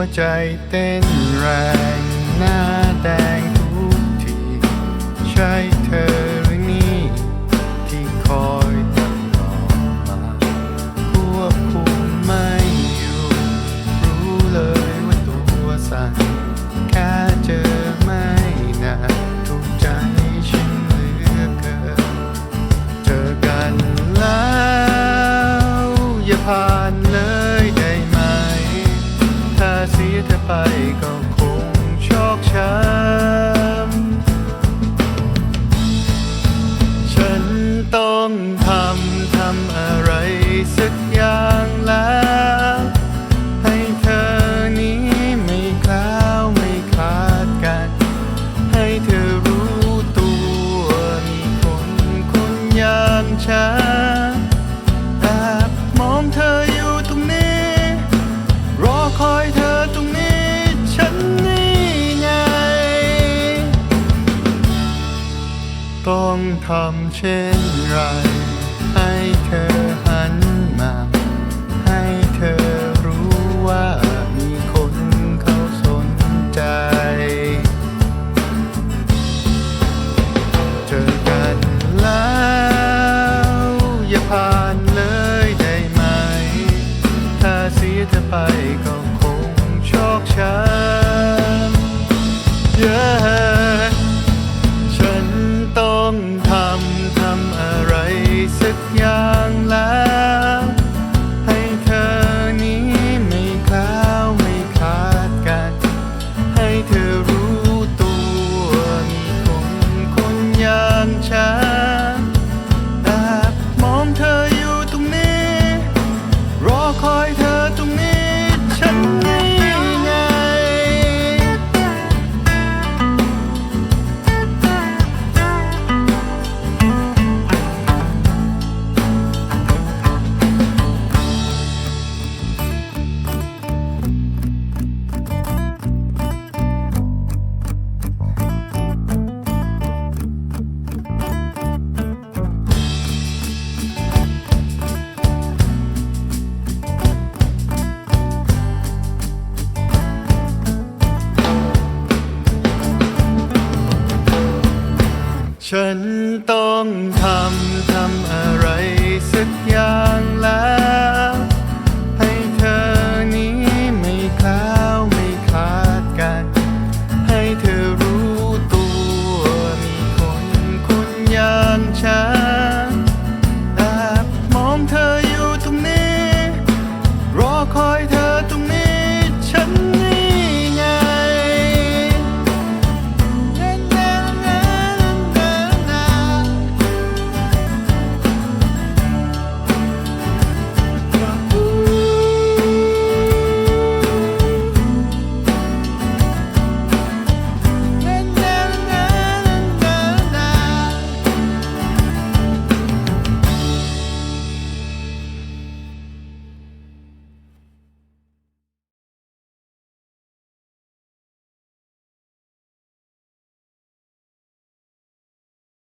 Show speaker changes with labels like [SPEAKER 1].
[SPEAKER 1] วใจเต้นแรงำทำอะไรสักอย่างแล้ว ให้เธอนี้ไม่คล้าวไม่คลาดกัน ให้เธอรู้ตัวมีคนคนอย่างฉันแอบมองเธออยู่ตรงนี้ รอคอยเธอตรงนี้ ฉันนี่ไง ต้องทำเช่นไร อย่าผ่านเลยได้ไหม ถ้าเสียเธอไปก็คงชอกช้ำ yeah ฉันต้องทำทำอะไรสัก ฉันต้องทำทำอะไรสักอย่าง